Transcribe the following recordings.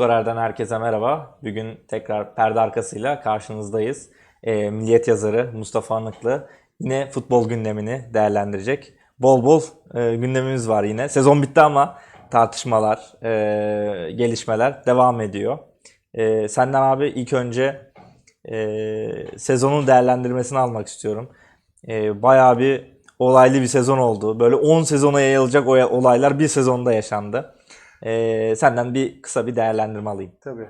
Skorer'den herkese merhaba. Bugün tekrar perde arkasıyla karşınızdayız. Ee, Milliyet yazarı Mustafa Anıklı yine futbol gündemini değerlendirecek. Bol bol e, gündemimiz var yine. Sezon bitti ama tartışmalar, e, gelişmeler devam ediyor. E, senden abi ilk önce e, sezonun değerlendirmesini almak istiyorum. E, bayağı bir olaylı bir sezon oldu. Böyle 10 sezona yayılacak olaylar bir sezonda yaşandı. E, senden bir kısa bir değerlendirme alayım. Tabii.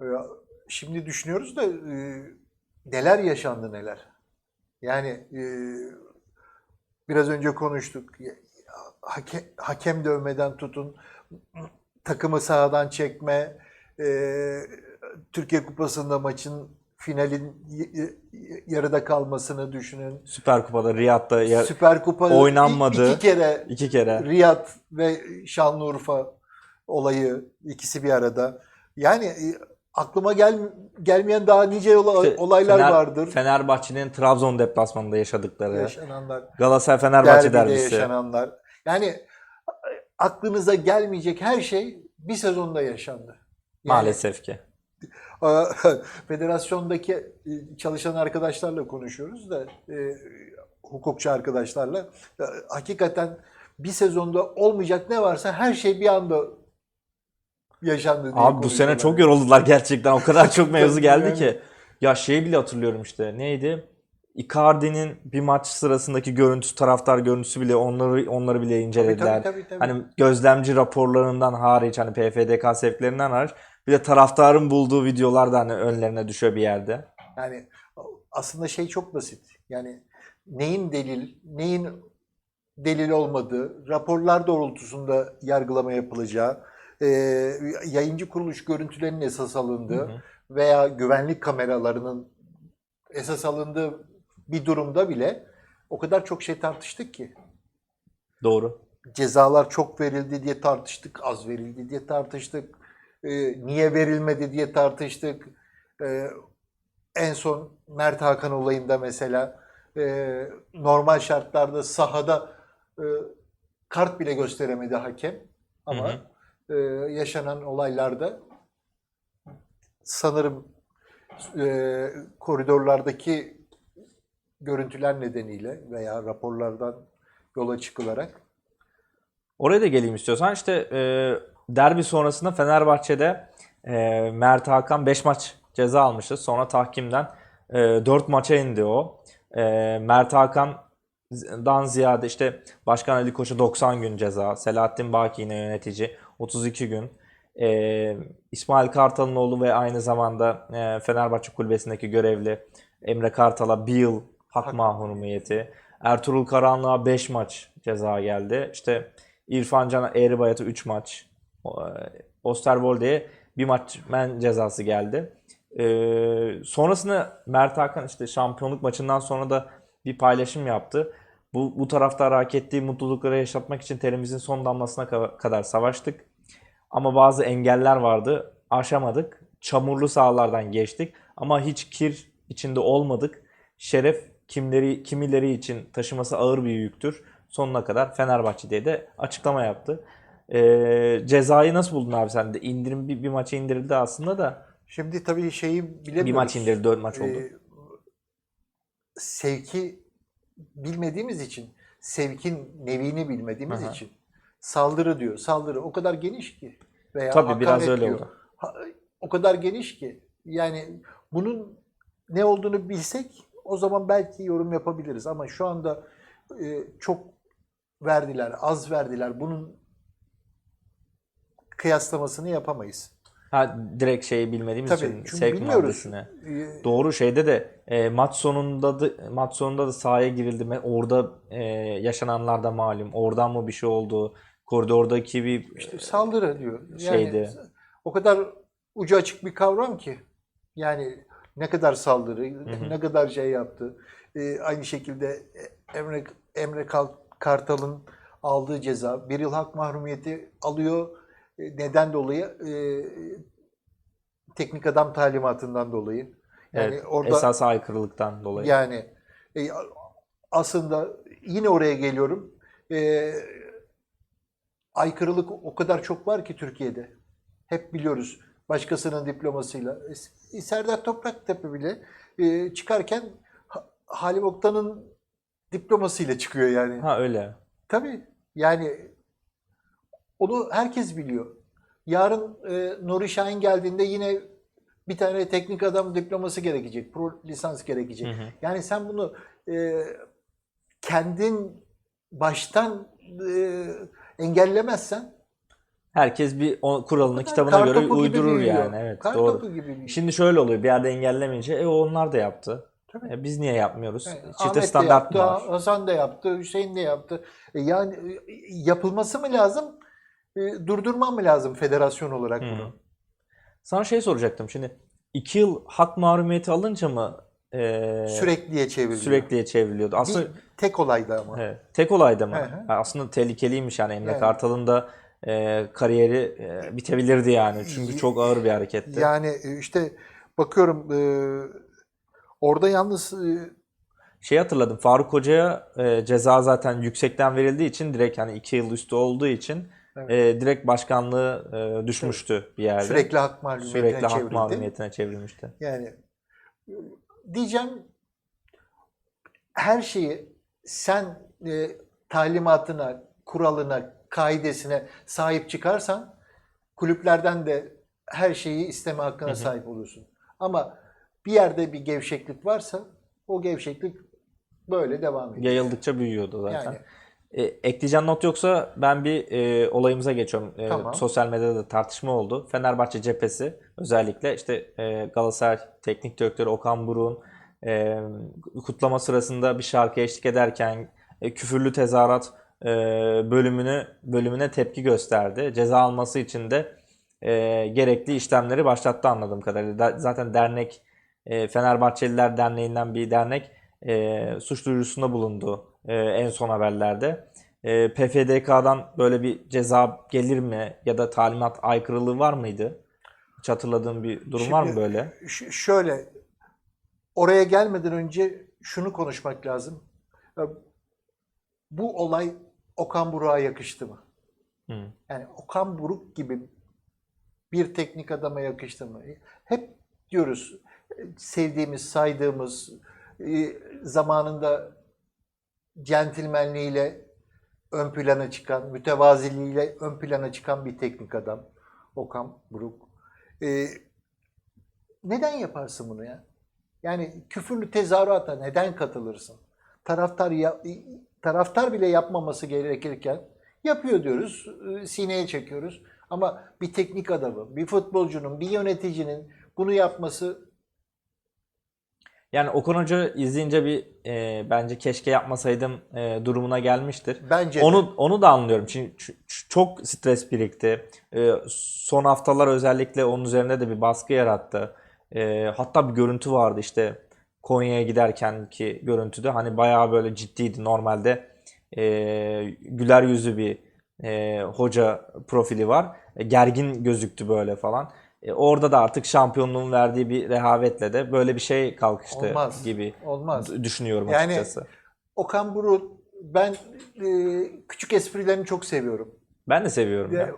Ya, Şimdi düşünüyoruz da e, neler yaşandı neler. Yani e, biraz önce konuştuk. Ya, Hakem, dövmeden tutun, takımı sahadan çekme, e, Türkiye Kupası'nda maçın finalin yarıda kalmasını düşünün. Süper Kupa'da Riyad'da ya- Süper Kupa oynanmadı. iki kere iki kere. Riyad ve Şanlıurfa olayı ikisi bir arada. Yani e, aklıma gel gelmeyen daha nice ola- İşte olaylar Fener- vardır. Fenerbahçe'nin Trabzon deplasmanında yaşadıkları, yaşananlar, Galatasaray Fenerbahçe derbisi. yaşananlar. Yani aklınıza gelmeyecek her şey bir sezonda yaşandı. Yani, Maalesef ki. Federasyondaki e, çalışan arkadaşlarla konuşuyoruz da e, hukukçu arkadaşlarla e, hakikaten bir sezonda olmayacak ne varsa her şey bir anda yaşandı diye Abi bu sene konuşuyorlar. çok yoruldular gerçekten. O kadar çok mevzu geldi ki. Ya şeyi bile hatırlıyorum işte. Neydi? Icardi'nin bir maç sırasındaki görüntüsü, taraftar görüntüsü bile onları onları bile incelediler. tabii, tabii. Hani gözlemci raporlarından hariç hani PFDK sevklerinden hariç bir de taraftarın bulduğu videolar da hani önlerine düşüyor bir yerde. Yani aslında şey çok basit. Yani neyin delil, neyin delil olmadığı, raporlar doğrultusunda yargılama yapılacağı, e, yayıncı kuruluş görüntülerinin esas alındığı Hı hı. veya güvenlik kameralarının esas alındığı bir durumda bile o kadar çok şey tartıştık ki. Doğru. Cezalar çok verildi diye tartıştık, az verildi diye tartıştık, e, niye verilmedi diye tartıştık. E, en son Mert Hakan olayında mesela e, normal şartlarda sahada e, kart bile gösteremedi hakem. Ama Hı e, yaşanan olaylarda sanırım e, koridorlardaki görüntüler nedeniyle veya raporlardan yola çıkılarak Oraya da geleyim istiyorsan. İşte e, derbi sonrasında Fenerbahçe'de e, Mert Hakan 5 maç ceza almıştı. Sonra tahkimden e, 4 maça indi o. E, Mert Hakan'dan ziyade işte Başkan Ali Koç'a 90 gün ceza. Selahattin Baki yine yönetici 32 gün. E, İsmail Kartal'ın oğlu ve aynı zamanda e, Fenerbahçe kulübesindeki görevli Emre Kartal'a bir yıl hak Hak- mahrumiyeti. Ertuğrul Karanlık'a 5 maç ceza geldi. İşte İrfan Can Eğribayat'a 3 maç. E, Osterwolde'ye bir maç men cezası geldi. Ee, sonrasında Mert Hakan işte şampiyonluk maçından sonra da bir paylaşım yaptı. Bu, bu taraftar hak ettiği mutlulukları yaşatmak için terimizin son damlasına ka- kadar savaştık. Ama bazı engeller vardı. Aşamadık. Çamurlu sahalardan geçtik. Ama hiç kir içinde olmadık. Şeref kimleri kimileri için taşıması ağır bir yüktür. Sonuna kadar Fenerbahçe diye de açıklama yaptı. Ee, cezayı nasıl buldun abi sen de? İndirim bir, bir maça indirildi aslında da. Şimdi tabii şeyi bilemiyoruz. Bir maç indirildi, dört maç oldu. Ee, sevki bilmediğimiz için, sevkin nevini bilmediğimiz Hı hı. için saldırı diyor. Saldırı o kadar geniş ki veya Tabii biraz öyle diyor. oldu. Ha- o kadar geniş ki yani bunun ne olduğunu bilsek o zaman belki yorum yapabiliriz ama şu anda e, çok verdiler, az verdiler. Bunun kıyaslamasını yapamayız. Ha, direkt şeyi bilmediğimiz Tabii için çünkü sevk bilmiyoruz. muhabbetine. Ee, Doğru şeyde de e, maç sonunda da maç sonunda da sahaya girildi. Orada e, yaşananlar da malum. Oradan mı bir şey oldu? Koridordaki bir İşte saldırı diyor. Yani o kadar ucu açık bir kavram ki. Yani ne kadar saldırı, hı. ne kadar şey yaptı. Ee, aynı şekilde Emre Emre Kartal'ın aldığı ceza bir yıl hak mahrumiyeti alıyor. E, Neden dolayı? E, teknik adam talimatından dolayı. Yani evet, orada esas aykırılıktan dolayı. yani e, aslında yine oraya geliyorum. E, aykırılık o kadar çok var ki Türkiye'de. Hep biliyoruz. başkasının diplomasıyla. E, Serdar Topraktepe bile e, çıkarken Ha- Halim Oktan'ın diplomasıyla çıkıyor yani. Ha öyle. Tabii yani onu herkes biliyor. Yarın e, Nuri Şahin geldiğinde yine bir tane teknik adam diploması gerekecek. Pro lisans gerekecek. Hı hı. Yani sen bunu e, kendin baştan e, engellemezsen Herkes bir o kuralını kitabına göre gibi uydurur büyüyor. yani. Evet Kartopu doğru. gibi büyüyor. Şimdi şöyle oluyor. Bir yerde engellemeyince e onlar da yaptı. Tabii. E, biz niye yapmıyoruz? Yani Çifte Ahmet de standart yaptı, mı var? Hasan da yaptı, Hüseyin de yaptı. E, yani e, yapılması mı lazım? E, durdurmam mı lazım federasyon olarak Hı. bunu? Sana şey soracaktım. Şimdi iki yıl hak mahrumiyeti alınca mı e, Sürekliye çevriliyor. sürekliye çevriliyordu? Aslında Bir tek olaydı ama. Evet. Tek olayda mı? Yani aslında tehlikeliymiş yani Emre Evet. Kartal'ın da e, kariyeri e, bitebilirdi yani. Çünkü çok ağır bir hareketti. Yani e, işte bakıyorum e, orada yalnız e, Şey hatırladım. Faruk Hoca'ya e, ceza zaten yüksekten verildiği için direkt hani iki yıl üstü olduğu için Evet. e, direkt başkanlığı e, düşmüştü bir yerde. sürekli hak Sürekli hak çevrildi. mahrumiyetine çevrilmişti. Yani e, diyeceğim her şeyi sen e, talimatına, kuralına, kaidesine sahip çıkarsan kulüplerden de her şeyi isteme hakkına Hı hı. sahip olursun. Ama bir yerde bir gevşeklik varsa o gevşeklik böyle devam ediyor. Yayıldıkça büyüyordu zaten. Yani E, ekleyeceğin not yoksa ben bir e, olayımıza geçiyorum. E, Tamam. Sosyal medyada da tartışma oldu. Fenerbahçe cephesi özellikle işte e, Galatasaray Teknik Direktörü Okan Buruk'un e, kutlama sırasında bir şarkı eşlik ederken e, küfürlü tezahürat e, bölümünü bölümüne tepki gösterdi. Ceza alması için de e, gerekli işlemleri başlattı anladığım kadarıyla. Da- zaten dernek e, Fenerbahçeliler Derneği'nden bir dernek e, suç duyurusunda bulundu e, en son haberlerde. E, PFDK'dan böyle bir ceza gelir mi ya da talimat aykırılığı var mıydı? Hiç hatırladığın bir durum var mı Şimdi- böyle? Şöyle oraya gelmeden önce şunu konuşmak lazım. Bu olay Okan Buruk'a yakıştı mı? Hı. Yani Okan Buruk gibi bir teknik adama yakıştı mı? Hep diyoruz sevdiğimiz, saydığımız e, zamanında centilmenliğiyle ön plana çıkan, mütevaziliğiyle ön plana çıkan bir teknik adam Okan Buruk. E, neden yaparsın bunu ya? Yani küfürlü tezahürata neden katılırsın? Taraftar ya, taraftar bile yapmaması gerekirken yapıyor diyoruz, e, sineye çekiyoruz. Ama bir teknik adamı, bir futbolcunun, bir yöneticinin bunu yapması Yani Okan Hoca izleyince bir e, bence keşke yapmasaydım e, durumuna gelmiştir. bence de- Onu onu da anlıyorum. Çünkü çok stres birikti. Ee, son haftalar özellikle onun üzerinde de bir baskı yarattı. Ee, hatta bir görüntü vardı işte Konya'ya giderken ki görüntüde hani bayağı böyle ciddiydi. Normalde e, güler yüzü bir e, hoca profili var. E, gergin gözüktü böyle falan. E, orada da artık şampiyonluğun verdiği bir rehavetle de böyle bir şey kalkıştı Olmaz. gibi olmaz. düşünüyorum Yani açıkçası. Okan Buruk ben e, küçük esprilerini çok seviyorum. Ben de seviyorum ya. Ya,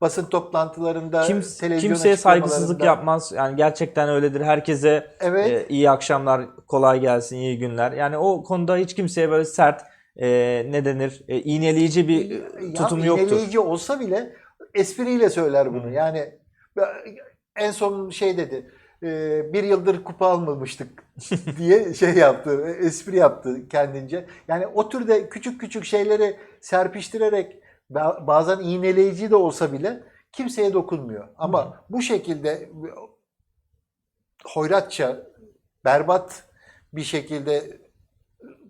basın toplantılarında, Kim, televizyon kimseye saygısızlık yapmaz. Yani gerçekten öyledir. Herkese Evet. e, iyi akşamlar, kolay gelsin, iyi günler. Yani o konuda hiç kimseye böyle sert, e, ne denir, e, iğneleyici bir Ya, tutum yoktur. iğneleyici olsa bile espriyle söyler bunu. Hı. Yani en son şey dedi. e, Bir yıldır kupa almamıştık diye şey yaptı, espri yaptı kendince. Yani o türde küçük küçük şeyleri serpiştirerek bazen iğneleyici de olsa bile kimseye dokunmuyor. Ama bu şekilde hoyratça, berbat bir şekilde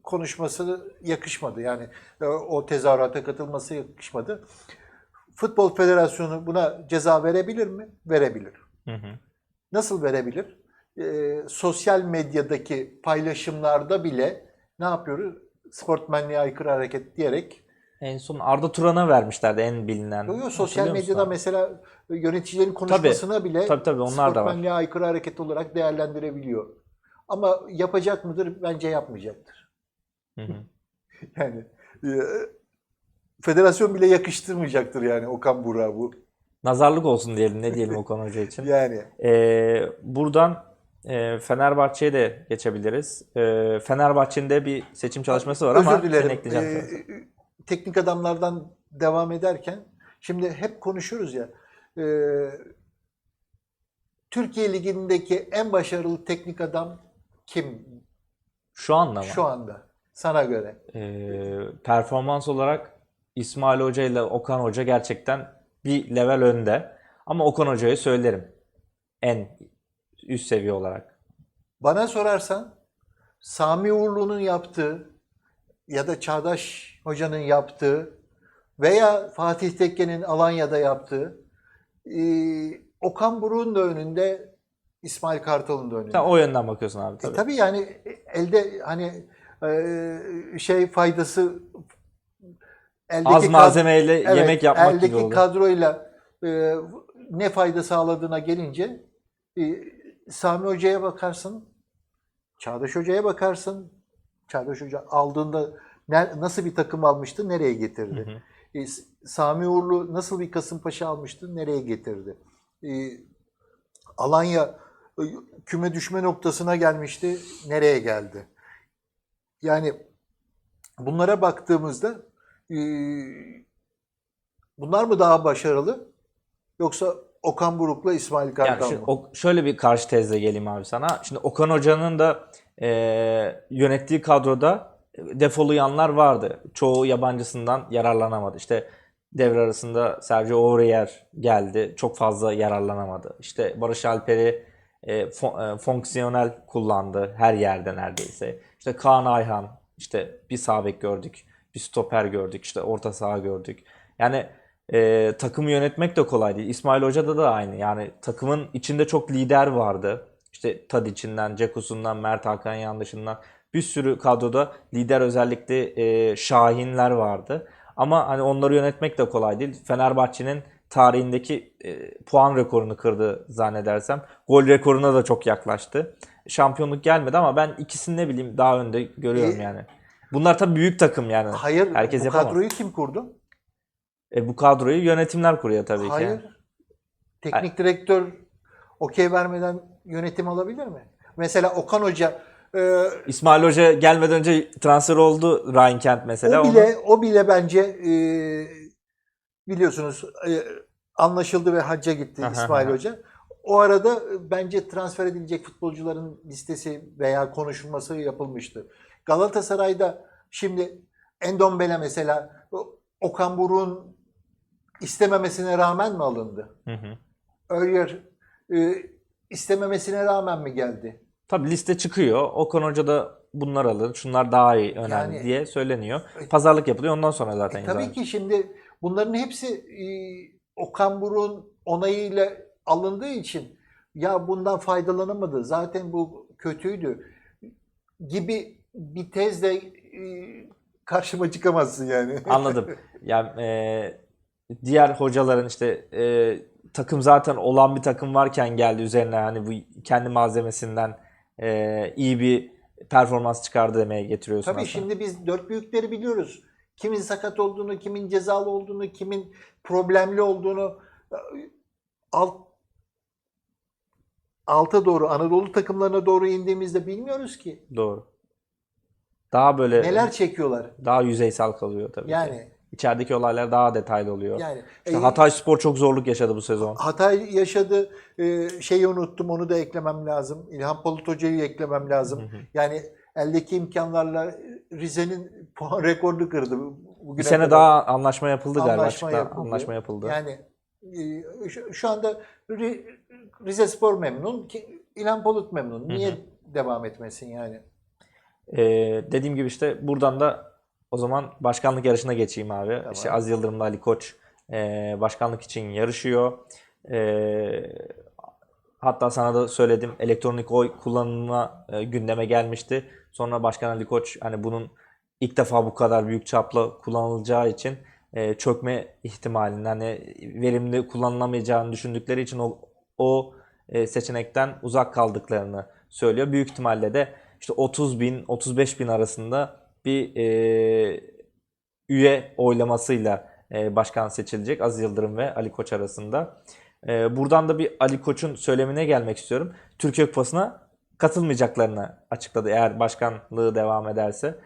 konuşması yakışmadı. Yani e, o tezahürata katılması yakışmadı. Futbol Federasyonu buna ceza verebilir mi? Verebilir. Hı hı. Nasıl verebilir? E, sosyal medyadaki paylaşımlarda bile ne yapıyoruz? Sportmenliğe aykırı hareket diyerek. En son Arda Turan'a vermişlerdi en bilinen. Yo, yo, sosyal medyada abi? mesela yöneticilerin konuşmasına bile Tabii tabii onlar da var. aykırı hareket olarak değerlendirebiliyor. Ama yapacak mıdır? Bence yapmayacaktır. Hı hı. Yani e, federasyon bile yakıştırmayacaktır yani Okan Burak'a bu nazarlık olsun diyelim ne diyelim Okan Hoca için. Yani Ee, buradan e, Fenerbahçe'ye de geçebiliriz. Ee, Fenerbahçe'nin de bir seçim çalışması var ama özür dilerim. sen ekleyeceksin Ee. Teknik adamlardan devam ederken şimdi hep konuşuyoruz ya. e, Türkiye Ligi'ndeki en başarılı teknik adam kim Şu anda mı? şu anda sana göre? Ee, performans olarak İsmail Hoca ile Okan Hoca gerçekten bir level önde. Ama Okan Hoca'yı söylerim. En üst seviye olarak. Bana sorarsan Sami Uğurlu'nun yaptığı ya da Çağdaş Hoca'nın yaptığı veya Fatih Tekke'nin Alanya'da yaptığı e, Okan Buruk'un da önünde İsmail Kartal'ın da önünde. Sen o yönden bakıyorsun abi E tabii. tabii yani elde hani e, şey faydası eldeki Az malzemeyle Evet, yemek yapmak gibi eldeki oldu. kadroyla e, ne fayda sağladığına gelince e, Sami Hoca'ya bakarsın, Çağdaş Hoca'ya bakarsın. Çağdaş Hoca aldığında ne- nasıl bir takım almıştı, nereye getirdi? Hı hı. E, Sami Uğurlu nasıl bir Kasımpaşa almıştı, nereye getirdi? E, Alanya e, küme düşme noktasına gelmişti, nereye geldi? Yani bunlara baktığımızda e, bunlar mı daha başarılı yoksa Okan Buruk'la İsmail Yani Kartal şimdi mı? o- şöyle bir karşı tezle geleyim abi sana. Şimdi Okan Hoca'nın da e, yönettiği kadroda defolu yanlar vardı. Çoğu yabancısından yararlanamadı. İşte devre arasında Sergio Aurier geldi. Çok fazla yararlanamadı. İşte Barış Alper'i e, e, fonksiyonel kullandı her yerde neredeyse. İşte Kaan Ayhan, işte bir sağ gördük, bir stoper gördük, işte orta saha gördük. Yani e, takımı yönetmek de kolay değil. İsmail Hoca'da da aynı. Yani takımın içinde çok lider vardı. İşte Tadic'inden, Cekus'undan, Mert Hakan Yandaş'ından bir sürü kadroda lider özellikle e, Şahinler vardı. Ama hani onları yönetmek de kolay değil. Fenerbahçe'nin tarihindeki e, puan rekorunu kırdı zannedersem. Gol rekoruna da çok yaklaştı. Şampiyonluk gelmedi ama ben ikisini ne bileyim daha önde görüyorum E, yani. Bunlar tabii büyük takım yani. Hayır, Herkes bu yapamaz. kadroyu kim kurdu? E, bu kadroyu yönetimler kuruyor tabii ki. Hayır. Teknik direktör okey vermeden yönetim alabilir mi? Mesela Okan Hoca e, İsmail Hoca gelmeden önce transfer oldu Ryan Kent mesela. o Onu- bile o bile bence e, biliyorsunuz e, anlaşıldı ve hacca gitti Aha, İsmail aha. Hoca. O arada e, bence transfer edilecek futbolcuların listesi veya konuşulması yapılmıştı. Galatasaray'da şimdi Endombele mesela Okan Buruk'un istememesine rağmen mi alındı? Hı hı. Öyer e, istememesine rağmen mi geldi? Tabii liste çıkıyor. Okan Hoca da bunlar alın, şunlar daha iyi, önemli Yani- diye söyleniyor. Pazarlık yapılıyor ondan sonra zaten E, tabii ki şimdi bunların hepsi e, Okan Buruk'un onayıyla alındığı için ya bundan faydalanamadı. Zaten bu kötüydü gibi bir tezle e, karşıma çıkamazsın yani. Anladım. Yani e, diğer hocaların işte e, takım zaten olan bir takım varken geldi üzerine hani bu kendi malzemesinden e, iyi bir performans çıkardı demeye getiriyorsun Tabii aslında. şimdi biz dört büyükleri biliyoruz. Kimin sakat olduğunu, kimin cezalı olduğunu, kimin problemli olduğunu e, alt alta doğru Anadolu takımlarına doğru indiğimizde bilmiyoruz ki. Doğru. Daha böyle Neler çekiyorlar. daha yüzeysel kalıyor tabii ki. İçerideki olaylar daha detaylı oluyor. yani İşte e, Hatay Spor çok zorluk yaşadı bu sezon. Hatay yaşadı. E, şeyi unuttum onu da eklemem lazım. İlhan Palut Hoca'yı eklemem lazım. Yani eldeki imkanlarla Rize'nin puan rekorunu kırdı. Bugüne Bir sene kadar. daha anlaşma yapıldı galiba. Anlaşma açıkta yapıldı. anlaşma yapıldı. Yani e, şu, şu anda Ri- Rize Spor memnun İlhan Palut memnun. Niye devam etmesin yani? Ee, dediğim gibi işte buradan da o zaman başkanlık yarışına geçeyim abi. Tamam. İşte Aziz Yıldırım'la Ali Koç e, başkanlık için yarışıyor. E, hatta sana da söyledim elektronik oy kullanımına e, gündeme gelmişti. Sonra Başkan Ali Koç hani bunun ilk defa bu kadar büyük çapla kullanılacağı için e, çökme ihtimalini hani verimli kullanılamayacağını düşündükleri için o, o e, seçenekten uzak kaldıklarını söylüyor. Büyük ihtimalle de işte 30 bin 35 bin arasında bir e, üye oylamasıyla e, başkan seçilecek Aziz Yıldırım ve Ali Koç arasında. E, buradan da bir Ali Koç'un söylemine gelmek istiyorum. Türkiye Kupası'na katılmayacaklarını açıkladı eğer başkanlığı devam ederse.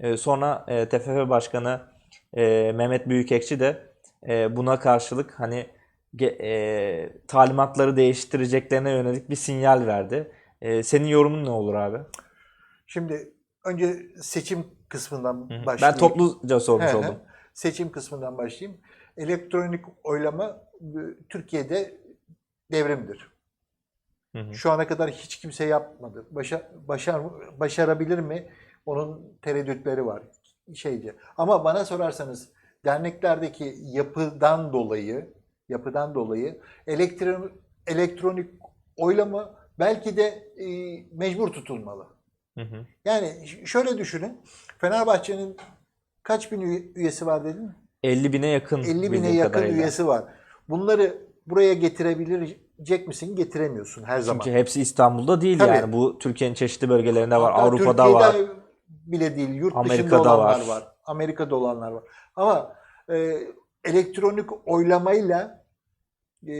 E, sonra e, TFF Başkanı e, Mehmet Büyükekşi de e, buna karşılık hani e, talimatları değiştireceklerine yönelik bir sinyal verdi. E, senin yorumun ne olur abi? Şimdi önce seçim kısmından başlayayım. Ben topluca sormuş oldum. Seçim kısmından başlayayım. Elektronik oylama e, Türkiye'de devrimdir. Şu ana kadar hiç kimse yapmadı. Başa, başar, başarabilir mi? Onun tereddütleri var. Şeyce. Ama bana sorarsanız derneklerdeki yapıdan dolayı yapıdan dolayı elektron, elektronik oylama belki de e, mecbur tutulmalı. Hı hı. Yani şöyle düşünün. Fenerbahçe'nin kaç bin üye- üyesi var dedin? 50 bine yakın 50 bine yakın kadarıyla. üyesi var. Bunları buraya getirebilecek misin? Getiremiyorsun her zaman. Çünkü hepsi İstanbul'da değil Tabii. yani. Bu Türkiye'nin çeşitli bölgelerinde var. Hatta Avrupa'da var. Türkiye'de bile değil, yurt dışında Amerika'da olanlar var. var. Amerika'da olanlar var. Ama e, elektronik oylamayla e,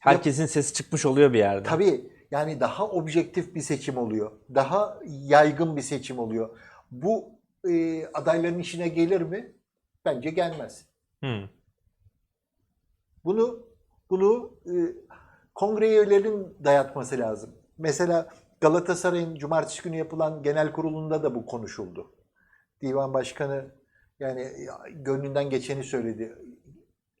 Herkesin sesi çıkmış oluyor bir yerde. tabii yani daha objektif bir seçim oluyor. Daha yaygın bir seçim oluyor. Bu e, adayların işine gelir mi? Bence gelmez. Hı. Bunu bunu e, kongre üyelerinin dayatması lazım. Mesela Galatasaray'ın cumartesi günü yapılan genel kurulunda da bu konuşuldu. Divan başkanı yani ya, gönlünden geçeni söyledi.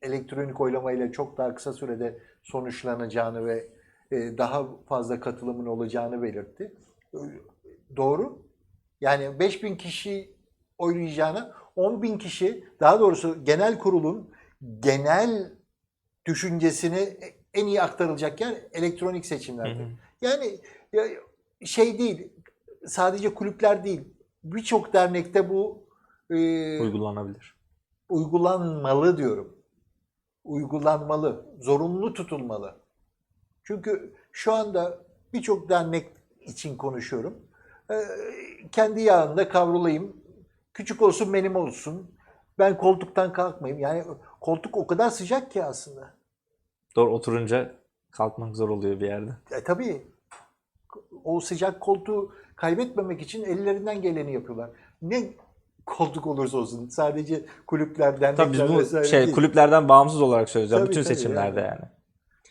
Elektronik oylamayla çok daha kısa sürede sonuçlanacağını ve daha fazla katılımın olacağını belirtti. E, Doğru. Yani 5000 kişi oylayacağına 10 bin kişi daha doğrusu genel kurulun genel düşüncesini en iyi aktarılacak yer elektronik Hı seçimlerdir. hı. Yani ya, şey değil, sadece kulüpler değil, birçok dernekte bu e, Uygulanabilir. uygulanmalı diyorum. Uygulanmalı, zorunlu tutulmalı. Çünkü şu anda birçok dernek için konuşuyorum. Ee, kendi yağında kavrulayım, küçük olsun benim olsun, ben koltuktan kalkmayayım. Yani koltuk o kadar sıcak ki aslında. Doğru oturunca kalkmak zor oluyor bir yerde. E, tabii o sıcak koltuğu kaybetmemek için ellerinden geleni yapıyorlar. Ne koltuk olursa olsun sadece kulüpler, dernekler Tabii biz bu şey değil. kulüplerden bağımsız olarak söyleyeceğim. Tabii, Bütün tabii, seçimlerde yani.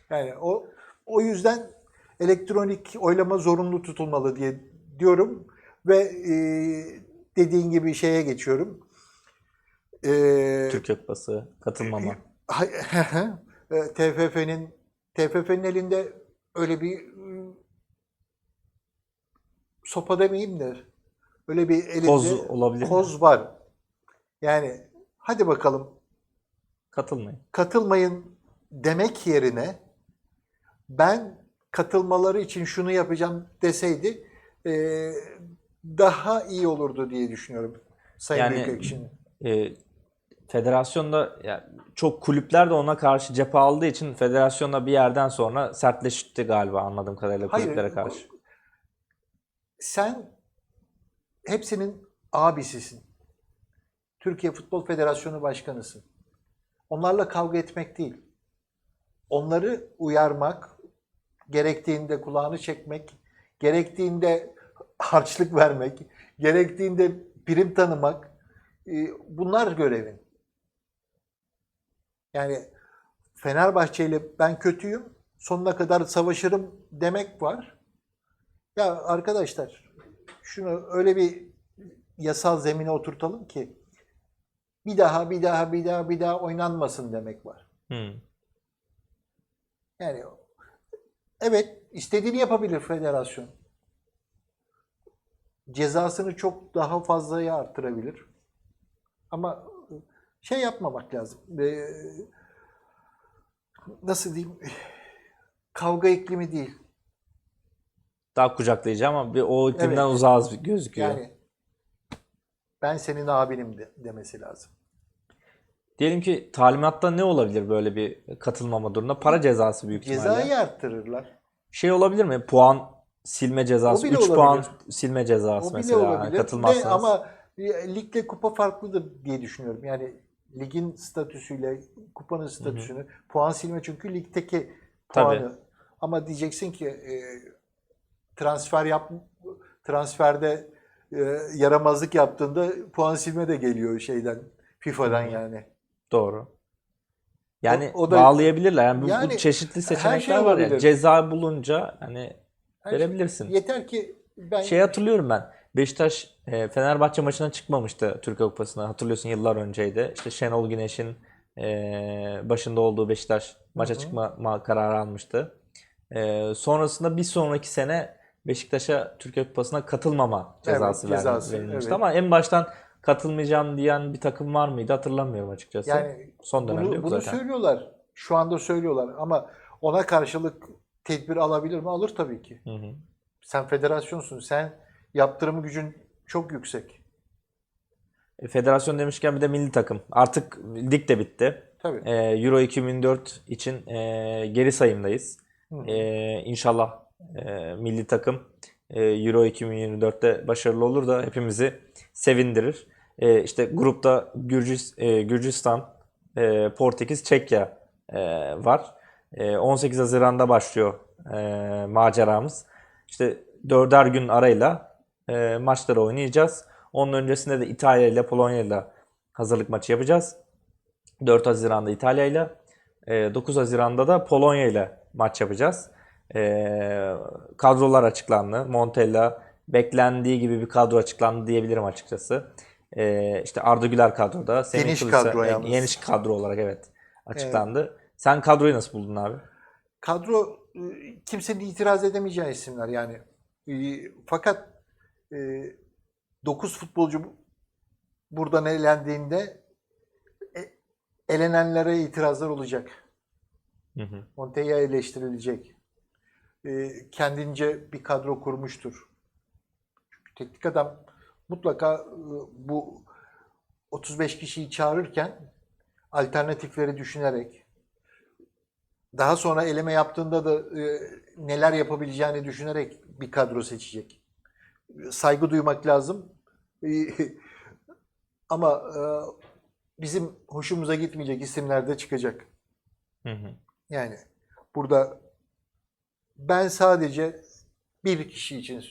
yani. Yani o o yüzden elektronik oylama zorunlu tutulmalı diye diyorum ve e, dediğin gibi şeye geçiyorum. E, Türkiye Kupası katılmama. e, TFF'nin TFF'nin elinde öyle bir e, sopa demeyeyim de öyle bir elinde Koz olabilir mi? koz var. Yani hadi bakalım Katılmayın. katılmayın demek yerine ben katılmaları için şunu yapacağım deseydi e, daha iyi olurdu diye düşünüyorum Sayın Yani- Büyükekşi'nin. e, federasyonda ya, çok kulüpler de ona karşı cephe aldığı için federasyonda bir yerden sonra sertleşti galiba anladığım kadarıyla kulüplere Hayır, karşı. Sen hepsinin abisisin. Türkiye Futbol Federasyonu Başkanısın. Onlarla kavga etmek değil. Onları uyarmak, gerektiğinde kulağını çekmek, gerektiğinde harçlık vermek, gerektiğinde prim tanımak, e, bunlar görevin. Yani Fenerbahçe ile ben kötüyüm, sonuna kadar savaşırım demek var. Ya arkadaşlar şunu öyle bir yasal zemine oturtalım ki bir daha bir daha bir daha bir daha oynanmasın demek var. Hı. Yani evet istediğini yapabilir federasyon. Cezasını çok daha fazlaya arttırabilir. Ama şey yapmamak lazım. Ee, nasıl diyeyim? Kavga iklimi değil. Daha kucaklayıcı ama bir o iklimden Evet. uzağız gözüküyor. Yani ben senin abinim de, demesi lazım. Diyelim ki talimatta ne olabilir böyle bir katılmama durumunda? Para cezası büyük ihtimalle. Cezayı arttırırlar. Şey olabilir mi? Puan silme cezası. O bile 3 puan silme cezası O bile mesela. olabilir. Katılmazsanız. Ve ama ligle kupa farklıdır diye düşünüyorum. Yani ligin statüsüyle kupanın statüsünü puan silme çünkü ligdeki Tabii. puanı. Ama diyeceksin ki e, transfer yap transferde e, yaramazlık yaptığında puan silme de geliyor şeyden FIFA'dan yani. Doğru. Yani O- o da- bağlayabilirler. Yani bu, bu Yani çeşitli her seçenekler şey var ya. olabilir. Ceza bulunca hani Her şey- verebilirsin. Yeter ki ben Şey hatırlıyorum ben. Beşiktaş e, Fenerbahçe maçına çıkmamıştı Türkiye Kupası'na. Hatırlıyorsun yıllar önceydi. İşte Şenol Güneş'in e, başında olduğu Beşiktaş maça Hı hı. çıkma ma- kararı almıştı. E, sonrasında bir sonraki sene Beşiktaş'a Türkiye Kupası'na katılmama cezası, Evet, cezası, verilmişti. evet. Ama en baştan katılmayacağım diyen bir takım var mıydı hatırlamıyorum açıkçası. yani Son dönemde bunu, yok bunu zaten. söylüyorlar. Şu anda söylüyorlar ama ona karşılık tedbir alabilir mi? Alır tabii ki. Hı hı. Sen federasyonsun. Sen yaptırım gücün çok yüksek. E, Federasyon demişken bir de milli takım. Artık lig de bitti. Tabii. E, Euro 2004 için e, geri sayımdayız. Hı. Ee, inşallah e, milli takım e, Euro 2024'te başarılı olur da hepimizi sevindirir. E, işte grupta e, Gürcistan, e, Portekiz, Çekya e, var. E, 18 Haziran'da başlıyor e, maceramız. İşte dörder gün arayla e, maçları oynayacağız. Onun öncesinde de İtalya ile Polonya ile hazırlık maçı yapacağız. 4 Haziran'da İtalya ile, e, 9 Haziran'da da Polonya ile maç yapacağız. E, kadrolar açıklandı. Montella beklendiği gibi bir kadro açıklandı diyebilirim açıkçası. E, işte Arda Güler kadroda. Semih Geniş kadro e, yalnız. Geniş kadro olarak evet açıklandı. Sen kadroyu nasıl buldun abi? Kadro e, kimsenin itiraz edemeyeceği isimler yani. E, Fakat 9 futbolcu bu- buradan elendiğinde e, elenenlere itirazlar olacak. Hı hı. Montella eleştirilecek. E, kendince bir kadro kurmuştur. Çünkü teknik adam mutlaka e, bu 35 kişiyi çağırırken alternatifleri düşünerek daha sonra eleme yaptığında da e, neler yapabileceğini düşünerek bir kadro seçecek. Saygı duymak lazım. Ama e, bizim hoşumuza gitmeyecek isimler de çıkacak. Hı hı. Yani burada ben sadece bir kişi için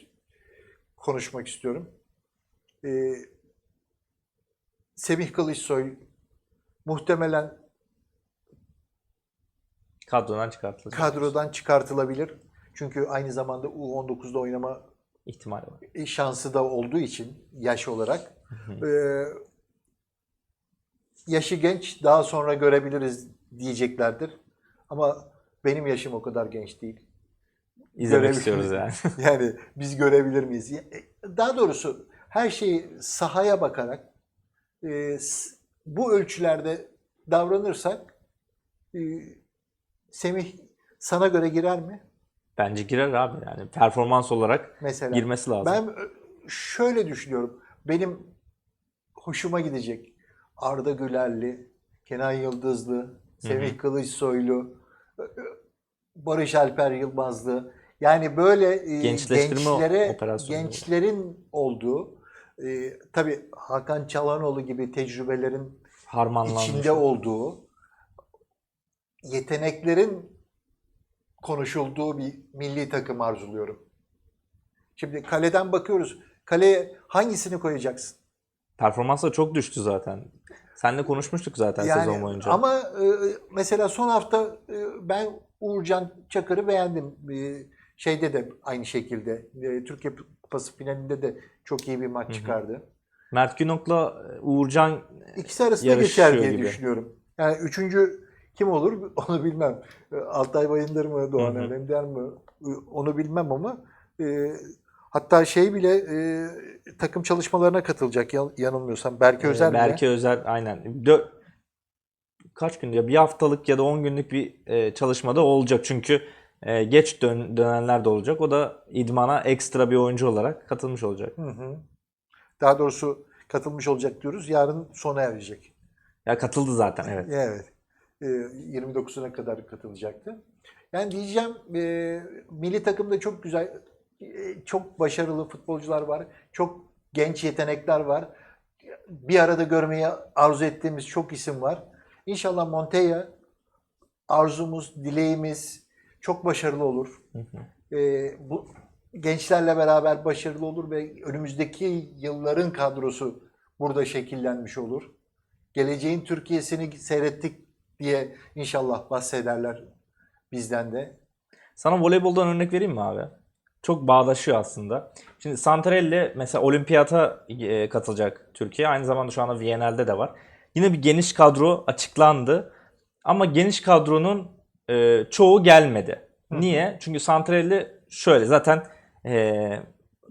konuşmak istiyorum. Ee, Semih Kılıçsoy muhtemelen Kadrodan çıkartılacak kadrodan çıkartılabilir. Çünkü aynı zamanda U19'da oynama ihtimali var. şansı da olduğu için yaş olarak. Ee, yaşı genç daha sonra görebiliriz diyeceklerdir. Ama benim yaşım o kadar genç değil. İzlemek istiyoruz yani. Yani biz görebilir miyiz? Daha doğrusu her şeyi sahaya bakarak e, bu ölçülerde davranırsak e, Semih sana göre girer mi? Bence girer abi yani performans olarak Mesela. girmesi lazım. Ben e, şöyle düşünüyorum. Benim hoşuma gidecek Arda Gülerli, Kenan Yıldızlı, Semih Kılıçsoylu, e, e, Barış Alper Yılmazlı. Yani böyle e, gençlere, gençlerin olduğu, e, tabii Hakan Çalhanoğlu gibi tecrübelerin içinde olduğu, yeteneklerin konuşulduğu bir milli takım arzuluyorum. Şimdi kaleden bakıyoruz. Kaleye hangisini koyacaksın? Performans da çok düştü zaten. Seninle konuşmuştuk zaten sezon boyunca. Ama e, mesela son hafta e, ben Uğurcan Çakır'ı beğendim. E, şeyde de aynı şekilde. E, Türkiye Kupası finalinde de çok iyi bir maç hı. çıkardı. Mert Günok'la Uğurcan İkisi arasında geçer diye gibi. düşünüyorum. Yani üçüncü kim olur onu bilmem. E, Altay Bayındır mı, Doğan. Önemder mi E, onu bilmem ama e, hatta şey bile e, takım çalışmalarına katılacak yan- yanılmıyorsam. Berke e, Özer bile. Berke Özer aynen. Dö- kaç gün ya bir haftalık ya da 10 günlük bir e, çalışmada olacak. Çünkü e, geç dön- dönenler de olacak. O da idmana ekstra bir oyuncu olarak katılmış olacak. Hı hı. Daha doğrusu katılmış olacak diyoruz. Yarın sona erecek. Ya katıldı zaten evet. Evet. E, 29'una kadar katılacaktı. Yani diyeceğim e, milli takımda çok güzel, e, çok başarılı futbolcular var. Çok genç yetenekler var. bir arada görmeyi arzu ettiğimiz çok isim var. İnşallah Montella arzumuz, dileğimiz çok başarılı olur. Ee, bu gençlerle beraber başarılı olur ve önümüzdeki yılların kadrosu burada şekillenmiş olur. Geleceğin Türkiye'sini seyrettik diye inşallah bahsederler bizden de. Sana voleyboldan örnek vereyim mi abi? Çok bağdaşıyor aslında. Şimdi Santarelli mesela olimpiyata e, katılacak Türkiye. Aynı zamanda şu anda Viyana'da de var. Yine bir geniş kadro açıklandı. Ama geniş kadronun e, çoğu gelmedi. Niye? Çünkü Santarelli şöyle zaten e,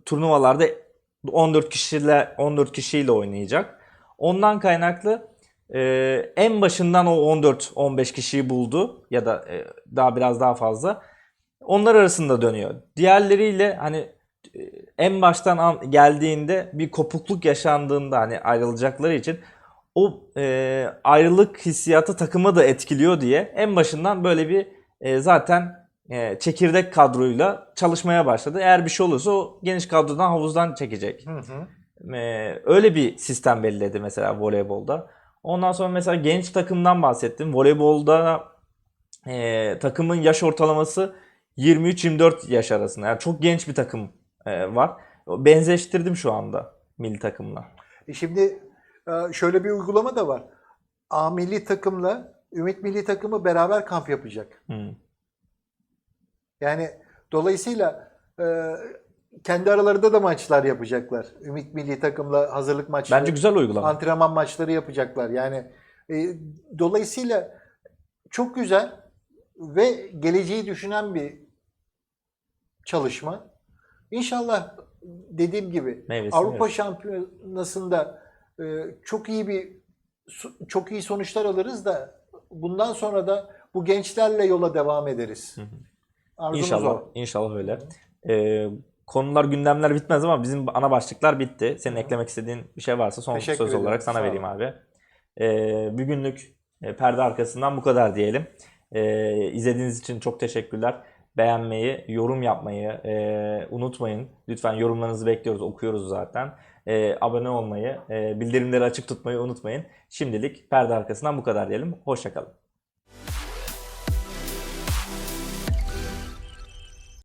turnuvalarda 14 kişiyle 14 kişiyle oynayacak. Ondan kaynaklı e, en başından o 14-15 kişiyi buldu ya da e, daha biraz daha fazla. Onlar arasında dönüyor. Diğerleriyle hani e, en baştan an- geldiğinde bir kopukluk yaşandığında hani ayrılacakları için o e, ayrılık hissiyatı takımı da etkiliyor diye en başından böyle bir e, zaten e, çekirdek kadroyla çalışmaya başladı. Eğer bir şey olursa o geniş kadrodan havuzdan çekecek. Ee, öyle bir sistem belirledi mesela voleybolda. Ondan sonra mesela genç takımdan bahsettim. Voleybolda e, takımın yaş ortalaması 23-24 yaş arasında. Yani çok genç bir takım e, var. Benzeştirdim şu anda milli takımla. E şimdi e, şöyle bir uygulama da var. A milli takımla Ümit milli takımı beraber kamp yapacak. Hı. Yani dolayısıyla e, kendi aralarında da maçlar yapacaklar. Ümit milli takımla hazırlık maçları, Bence güzel uygulama. antrenman maçları yapacaklar. Yani e, dolayısıyla çok güzel ve geleceği düşünen bir çalışma. İnşallah dediğim gibi Meyvesini Avrupa. Şampiyonası'nda çok iyi bir çok iyi sonuçlar alırız da bundan sonra da bu gençlerle yola devam ederiz. Arzumuz İnşallah, o. inşallah öyle. Ee, konular, gündemler bitmez ama bizim ana başlıklar bitti. Senin eklemek istediğin bir şey varsa son Teşekkür söz ederim, olarak sana sağ vereyim abi. Ee, bugünlük e, perde arkasından bu kadar diyelim. Ee, izlediğiniz için çok teşekkürler. Beğenmeyi, yorum yapmayı e, unutmayın. Lütfen yorumlarınızı bekliyoruz, okuyoruz zaten. Ee, abone olmayı, e, bildirimleri açık tutmayı unutmayın. Şimdilik perde arkasından bu kadar diyelim. Hoşçakalın.